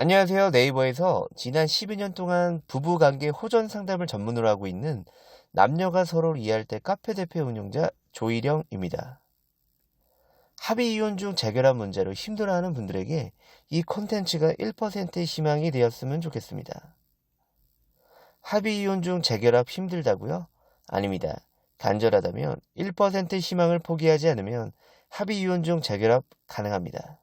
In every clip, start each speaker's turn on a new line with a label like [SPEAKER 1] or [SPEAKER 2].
[SPEAKER 1] 안녕하세요. 네이버에서 지난 12년 동안 부부관계 호전 상담을 전문으로 하고 있는 남녀가 서로를 이해할 때 카페 대표 운영자 조일영입니다. 합의 이혼 중 재결합 문제로 힘들어하는 분들에게 이 콘텐츠가 1%의 희망이 되었으면 좋겠습니다. 합의 이혼 중 재결합 힘들다고요? 아닙니다. 간절하다면 1%의 희망을 포기하지 않으면 합의 이혼 중 재결합 가능합니다.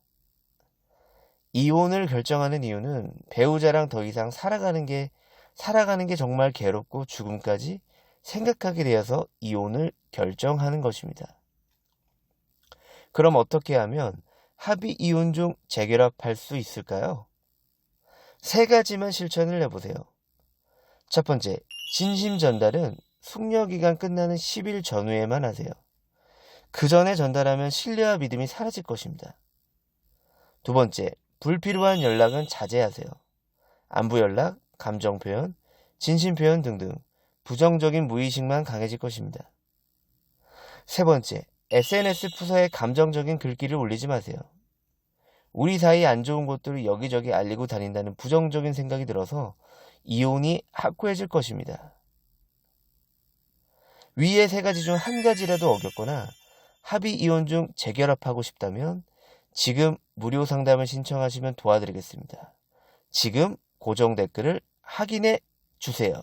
[SPEAKER 1] 이혼을 결정하는 이유는 배우자랑 더 이상 살아가는 게, 살아가는 게 정말 괴롭고 죽음까지 생각하게 되어서 이혼을 결정하는 것입니다. 그럼 어떻게 하면 합의 이혼 중 재결합할 수 있을까요? 세 가지만 실천을 해보세요. 첫 번째, 진심 전달은 숙려 기간 끝나는 10일 전후에만 하세요. 그 전에 전달하면 신뢰와 믿음이 사라질 것입니다. 두 번째, 불필요한 연락은 자제하세요. 안부 연락, 감정 표현, 진심 표현 등등 부정적인 무의식만 강해질 것입니다. 세 번째, SNS 푸서에 감정적인 글귀를 올리지 마세요. 우리 사이 안 좋은 것들을 여기저기 알리고 다닌다는 부정적인 생각이 들어서 이혼이 확고해질 것입니다. 위의 세 가지 중 한 가지라도 어겼거나 합의 이혼 중 재결합하고 싶다면 지금 무료 상담을 신청하시면 도와드리겠습니다. 지금 고정 댓글을 확인해 주세요.